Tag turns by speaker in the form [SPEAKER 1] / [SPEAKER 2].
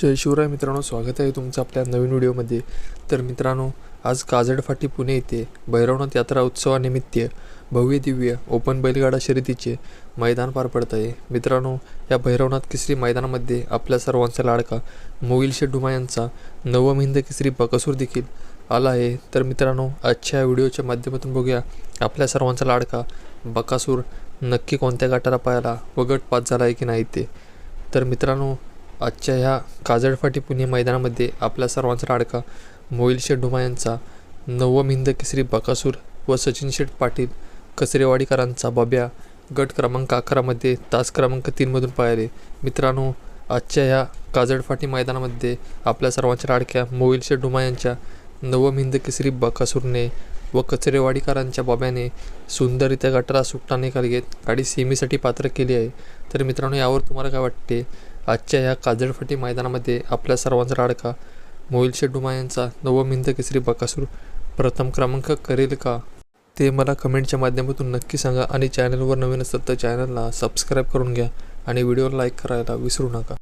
[SPEAKER 1] जय शिवराय मित्रांनो स्वागत आहे तुमचं आपल्या नवीन व्हिडिओमध्ये. तर मित्रांनो आज काजडफाटी पुणे येथे भैरवनाथ यात्रा उत्सवानिमित्त भव्य दिव्य ओपन बैलगाडा शर्यतीचे मैदान पार पडत आहे. मित्रांनो या भैरवनाथ केसरी मैदानामध्ये आपल्या सर्वांचा लाडका मोईल शेडुमा यांचा नवम हिंद केसरी बकासूर देखील आला आहे. तर मित्रांनो आजच्या व्हिडिओच्या माध्यमातून बघूया आपल्या सर्वांचा लाडका बकासूर नक्की कोणत्या गटाला पाहायला व गट पास झाला आहे की नाही ते. तर मित्रांनो आजच्या ह्या काजळफाटी पुणे मैदानामध्ये आपल्या सर्वांचा लाडका मोईल शेठ ढुमा यांचा नवम हिंद केसरी बकासूर व सचिन शेठ पाटील कचरेवाडीकरांचा बाब्या गट क्रमांक अकरामध्ये तास क्रमांक तीनमधून पाहिले. मित्रांनो आजच्या ह्या काजळफाटी मैदानामध्ये आपल्या सर्वांच्या लाडक्या मोईल शेठ ढुमा यांच्या नवम हिंद केसरी बकासूरने व कचरेवाडीकरांच्या बाब्याने सुंदररित्या गटाला सुट्टा निकाल घेत गाडी सेमीसाठी पात्र केली आहे. तर मित्रांनो यावर तुम्हाला काय वाटते? आजच्या या काजळफाटी मैदानामध्ये आपल्या सर्वांचा लाडका मोहिल शेडुमा यांचा नवमिंद केसरी बकासूर प्रथम क्रमांक करेल का? ते मला कमेंटच्या माध्यमातून नक्की सांगा आणि चॅनलवर नवीन असतात तर चॅनलला सबस्क्राईब करून घ्या आणि व्हिडिओला लाईक करायला विसरू नका.